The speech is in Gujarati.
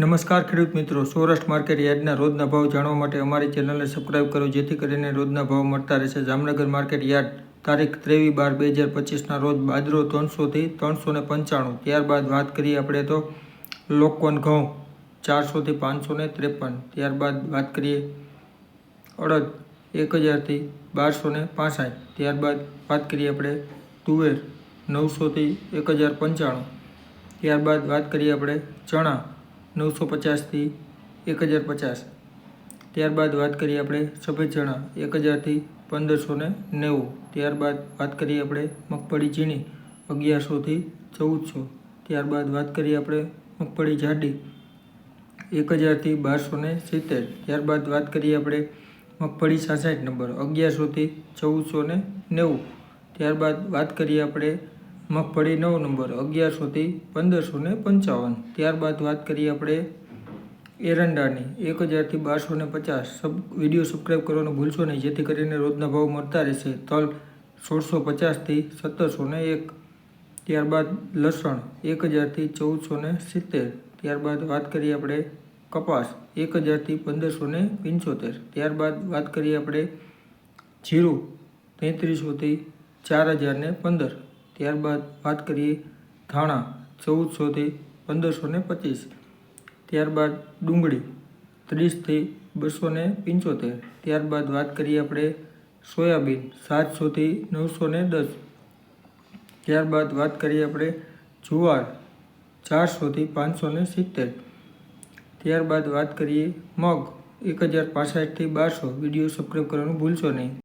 નમસ્કાર ખેડૂત મિત્રો, સૌરાષ્ટ્ર માર્કેટ યાર્ડના રોજના ભાવ જાણવા માટે અમારી ચેનલને સબસ્ક્રાઇબ કરો, જેથી કરીને રોજના ભાવ મળતા રહેશે. જામનગર માર્કેટ યાર્ડ, તારીખ ત્રેવીસ બાર બે હજાર પચીસના રોજ બાજરો ત્રણસોથી ત્રણસો ને પંચાણું. ત્યારબાદ વાત કરીએ આપણે તો લોકવન ઘઉં, ચારસોથી પાંચસો ને ત્રેપન. ત્યારબાદ વાત કરીએ અડદ એક હજારથી બારસો ને પાસઠ. ત્યારબાદ વાત કરીએ આપણે તુવેર, નવસોથી એક હજાર પંચાણું. ત્યારબાદ વાત કરીએ આપણે ચણા નવસો પચાસથી એક હજાર પચાસ. ત્યારબાદ વાત કરીએ આપણે સફેદ ચણા એક હજારથી પંદરસો ને નેવું. ત્યારબાદ વાત કરીએ આપણે મગફળી ઝીણી, અગિયારસોથી ચૌદસો. ત્યારબાદ વાત કરીએ આપણે મગફળી જાડી, એક હજારથી બારસો ને સિત્તેર. ત્યારબાદ વાત કરીએ આપણે મગફળી સાસઠ નંબર, અગિયારસોથી ચૌદસો ને નેવું. ત્યારબાદ વાત કરીએ આપણે મગફળી નવ નંબર અગિયારસોથી પંદરસો ને પંચાવન. ત્યારબાદ વાત કરીએ આપણે એરંડાની. એક હજારથી બારસો ને પચાસ. સબ, વીડિયો સબસ્ક્રાઈબ કરવાનું ભૂલશો નહીં. જેથી કરીને રોજના ભાવ મળતા રહેશે. તલ સોળસો પચાસથી સત્તરસો ને એક. ત્યારબાદ લસણ એક હજારથી ચૌદસો ને સિત્તેર. ત્યારબાદ વાત કરીએ આપણે કપાસ એક હજારથી પંદરસો ને પંચોતેર. ત્યારબાદ વાત કરીએ આપણે જીરું તેત્રીસોથી ચાર હજાર ને પંદર. ત્યારબાદ વાત કરીએ ધાણા ચૌદસોથી પંદરસો ને પચીસ. ત્યારબાદ ડુંગળી ત્રીસથી બસો ને પંચોતેર. ત્યારબાદ વાત કરીએ આપણે સોયાબીન સાતસોથી નવસો ને દસ. ત્યારબાદ વાત કરીએ આપણે જુવાર ચારસોથી પાંચસો ને સિત્તેર. ત્યારબાદ વાત કરીએ મગ એક હજાર પાસઠથી બારસો. વીડિયો સબસ્ક્રાઈબ કરવાનું ભૂલશો નહીં.